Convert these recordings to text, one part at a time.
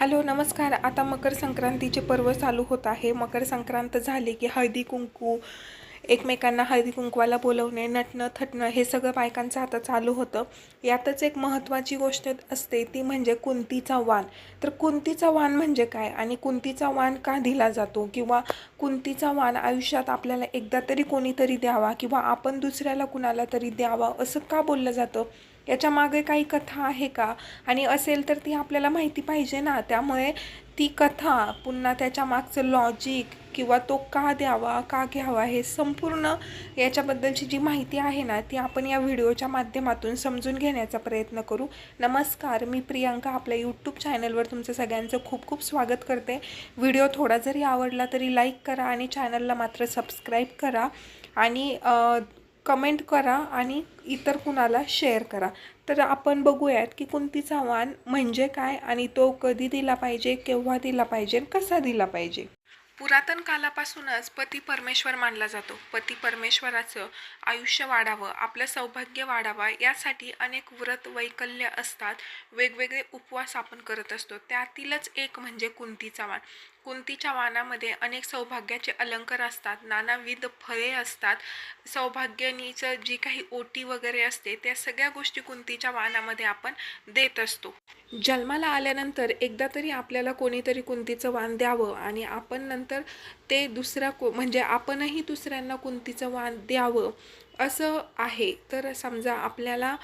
Hello नमस्कार. आता मकर संक्रांतीचे पर्व चालू होत आहे. मकर संक्रांत झाले की हळदी कुंकू एकमेकांना हळदी कुंकवाला बोलवणे नटणं थटणं हे सगळं बायकांचं आता चालू होतं. यातच एक महत्त्वाची गोष्ट असते ती म्हणजे कुंतीचा वाण. तर कुंतीचा वाण म्हणजे काय? आणि कुंतीचा वाण का दिला जातो? किंवा कुंतीचा वाण आयुष्यात आपल्याला एकदा तरी कोणीतरी द्यावा किंवा आपण दुसऱ्याला कुणाला तरी द्यावा असं का बोललं जातं? याच्या मागे काही कथा आहे का? आणि असेल तर ती आपल्याला माहिती पाहिजे ना. त्यामुळे ती कथा पुन्हा त्याच्या मागचं लॉजिक किंवा तो का द्यावा का घ्यावा हे संपूर्ण याच्याबद्दलची जी माहिती आहे ना ती आपण या व्हिडिओच्या माध्यमातून समजून घेण्याचा प्रयत्न करू. नमस्कार मी प्रियांका आपल्या यूट्यूब चॅनलवर तुमचं सगळ्यांचं खूप खूप स्वागत करते. व्हिडिओ थोडा जरी आवडला तरी लाईक करा आणि चॅनलला मात्र सबस्क्राईब करा आणि कमेंट करा आणि इतर कुणाला शेअर करा. तर आपण बघूयात की कुंतीचा वाण म्हणजे काय आणि तो कधी दिला पाहिजे केव्हा दिला पाहिजे कसा दिला पाहिजे. पुरातन कालापासूनच पती परमेश्वर मानला जातो. पती परमेश्वराचं आयुष्य वाढावं आपलं सौभाग्य वाढावं यासाठी अनेक व्रत वैकल्य असतात. वेगवेगळे उपवास आपण करत असतो. त्यातीलच एक म्हणजे कुंतीचा वाण. कुंतीच्या वाणामध्ये अनेक सौभाग्याचे अलंकार असतात नानाविध फळे असतात. सौभाग्यनीचं जी काही ओटी वगैरे असते त्या सगळ्या गोष्टी कुंतीच्या वाणामध्ये आपण देत असतो. जन्माला आल्यानंतर एकदा तरी आपल्याला कोणीतरी कुंतीचं वाण द्यावं आणि आपण नंतर ते दुसऱ्या को म्हणजे आपणही दुसऱ्यांना कुंतीचं वाण द्यावं असं आहे. तर समजा आपल्याला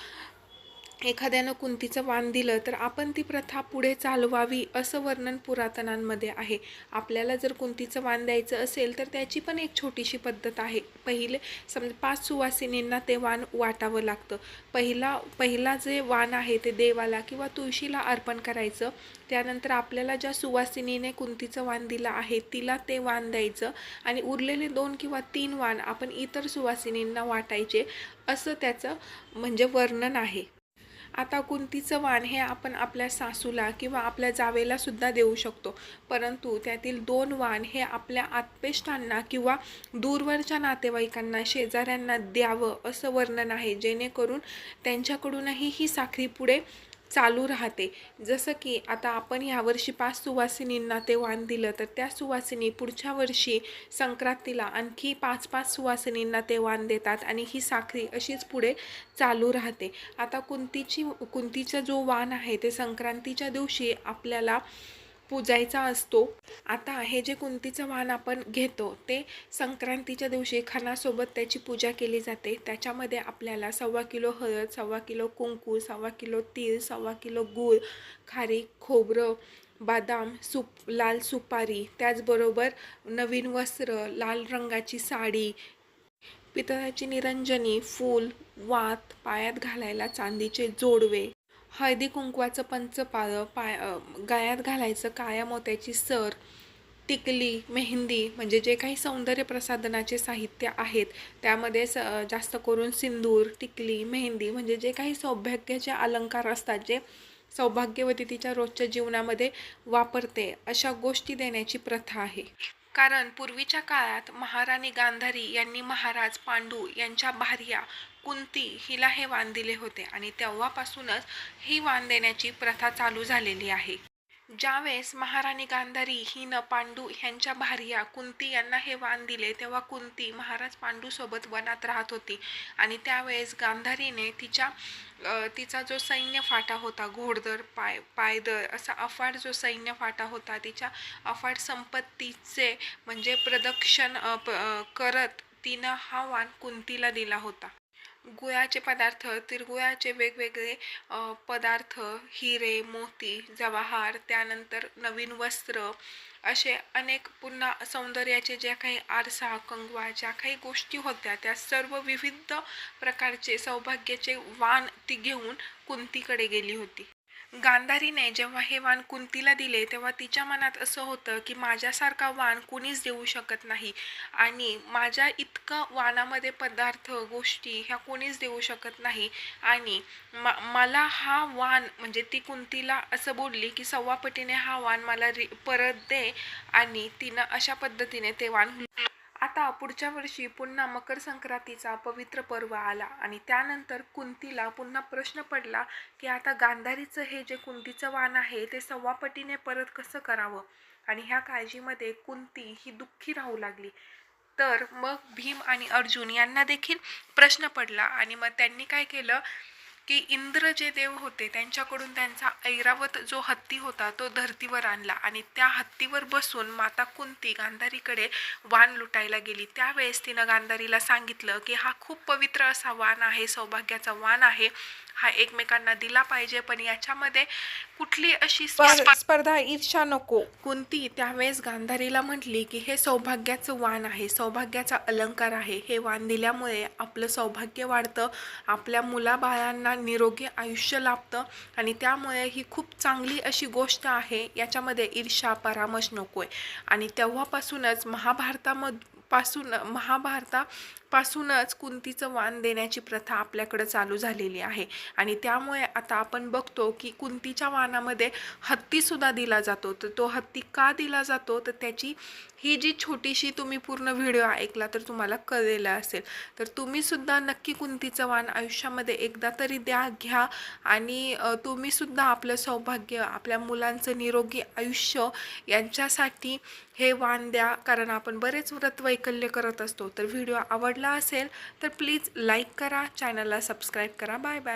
एखाद्यानं कुंतीचं वाण दिलं तर आपण ती प्रथा पुढे चालवावी असं वर्णन पुरातनांमध्ये आहे. आपल्याला जर कुंतीचं वाण द्यायचं असेल तर त्याची पण एक छोटीशी पद्धत आहे. पहिले समजा पाच सुवासिनींना ते वाण वाटावं लागतं. पहिला पहिला जे वाण आहे ते देवाला किंवा तुळशीला अर्पण करायचं. त्यानंतर आपल्याला ज्या सुवासिनीने कुंतीचं वाण दिलं आहे तिला ते वाण द्यायचं आणि उरलेले दोन किंवा तीन वाण आपण इतर सुवासिनींना वाटायचे असं त्याचं म्हणजे वर्णन आहे. आता कुंतीचं वाण हे आपण आपल्या सासूला किंवा आपल्या जावेला सुद्धा देऊ शकतो. परंतु त्यातील दोन वाण हे आपल्या आत्पेष्टांना किंवा दूरवरच्या नातेवाईकांना शेजाऱ्यांना द्यावं असं वर्णन आहे. जेणेकरून त्यांच्याकडूनही ही साखरी पुढे चालू राहते. जसं की आता आपण ह्यावर्षी पाच सुवासिनींना ते वाण दिलं तर त्या सुवासिनी पुढच्या वर्षी संक्रांतीला आणखी पाच पाच सुवासिनींना ते वाण देतात आणि ही साखरी अशीच पुढे चालू राहते. आता कुंतीची कुंतीचा जो वाण आहे ते संक्रांतीच्या दिवशी आपल्याला पूजायचा असतो. आता हे जे कुंतीचं वाहन आपण घेतो ते संक्रांतीच्या दिवशी खणासोबत त्याची पूजा केली जाते. त्याच्यामध्ये आपल्याला सव्वा किलो हळद सव्वा किलो कुंकू सव्वा किलो तीळ सव्वा किलो गूळ खारीक खोबरं बदाम सुप लाल सुपारी त्याचबरोबर नवीन वस्त्र लाल रंगाची साडी पितळाची निरंजनी फूल वात पायात घालायला चांदीचे जोडवे हळदी कुंकवाचं पंचपाळं पाय गळ्यात घालायचं काळ्या मोत्याची सर टिकली मेहंदी म्हणजे जे काही सौंदर्य प्रसाधनाचे साहित्य आहेत त्यामध्ये स जास्त करून सिंदूर टिकली मेहंदी म्हणजे जे काही सौभाग्याचे अलंकार असतात जे सौभाग्यवती तिच्या रोजच्या जीवनामध्ये वापरते अशा गोष्टी देण्याची प्रथा आहे. कारण पूर्वीच्या काळात महाराणी गांधारी यांनी महाराज पांडू यांच्या भार्या कुंती हिला हे वाण दिले होते आणि तेव्हापासूनच ही वाण देण्याची प्रथा चालू झालेली आहे. ज्यावेळेस महाराणी गांधारी हिनं पांडू ह्यांच्या भार्या कुंती यांना हे वाण दिले तेव्हा कुंती महाराज पांडूसोबत वनात राहत होती. आणि त्यावेळेस गांधारीने तिच्या तिचा जो सैन्य फाटा होता घोडदर पाय पायदळ असा अफाट जो सैन्य फाटा होता तिच्या अफाट संपत्तीचे म्हणजे प्रदक्षण प- करत तिनं हा वाण कुंतीला दिला होता. गुळाचे पदार्थ तिळगुळाचे वेगवेगळे पदार्थ हिरे मोती जवाहार त्यानंतर नवीन वस्त्र असे अनेक पुन्हा सौंदर्याचे ज्या काही आरसा कंगवा ज्या काही गोष्टी होत्या त्या सर्व विविध प्रकारचे सौभाग्याचे वाण ती घेऊन कुंतीकडे गेली होती. गांधारीने जेव्हा हे वाण कुंतीला दिले तेव्हा तिच्या मनात असं होतं की माझ्यासारखा वाण कुणीच देऊ शकत नाही. आणि माझ्या इतकं वाणामध्ये पदार्थ गोष्टी ह्या कोणीच देऊ शकत नाही. आणि म मला हा वाण म्हणजे ती कुंतीला असं बोलली की सव्वापटीने हा वाण मला रि परत दे. आणि तिनं अशा पद्धतीने ते वाण तेव्हा पुढच्या वर्षी पुन्हा मकर संक्रांतीचा पवित्र पर्व आला आणि त्यानंतर कुंतीला पुन्हा प्रश्न पडला की आता गांधारीचं हे जे कुंतीचं वाण आहे ते सव्वापटीने परत कसं करावं? आणि ह्या काळजीमध्ये कुंती ही दुःखी राहू लागली. तर मग भीम आणि अर्जुन यांना देखील प्रश्न पडला आणि मग त्यांनी काय केलं? की इंद्र जे देव होते त्यांच्याकडून त्यांचा ऐरावत जो हत्ती होता तो धरतीवर आणला. आणि त्या हत्तीवर बसून माता कुंती गांधारीकडे वाण लुटायला गेली. त्यावेळेस तिनं गांधारीला सांगितलं की हा खूप पवित्र असा वाण आहे सौभाग्याचा वान आहे. हा एकमेकांना दिला पाहिजे पण याच्यामध्ये कुठली अशी स्पर्धा ईर्षा नको. कुंती त्यावेळेस गांधारीला म्हटली की हे सौभाग्याचं वाण आहे सौभाग्याचा अलंकार आहे. हे वाण दिल्यामुळे आपलं सौभाग्य वाढतं आपल्या मुलाबाळांना निरोगी आयुष्य लाभतं आणि त्यामुळे ही खूप चांगली अशी गोष्ट आहे. याच्यामध्ये ईर्षा परामर्श नको आहे आणि तेव्हापासूनच महाभारतामधपासून पासूनच कुंतीचं वाण देण्याची प्रथा आपल्याकडं चालू झालेली आहे. आणि त्यामुळे आता आपण बघतो की कुंतीच्या वाणामध्ये हत्तीसुद्धा दिला जातो. तर तो हत्ती का दिला जातो? तर त्याची ही जी छोटीशी तुम्ही पूर्ण व्हिडिओ ऐकला तर तुम्हाला कळलेलं असेल. तर तुम्हीसुद्धा नक्की कुंतीचं वाण आयुष्यामध्ये एकदा तरी द्या घ्या. आणि तुम्हीसुद्धा आपलं सौभाग्य आपल्या मुलांचं निरोगी आयुष्य यांच्यासाठी हे वाण द्या. कारण आपण बरेच व्रत वैकल्य करत असतो. तर व्हिडिओ आवडला असेल तर प्लीज लाईक करा चॅनलला सबस्क्राईब करा. Bye bye.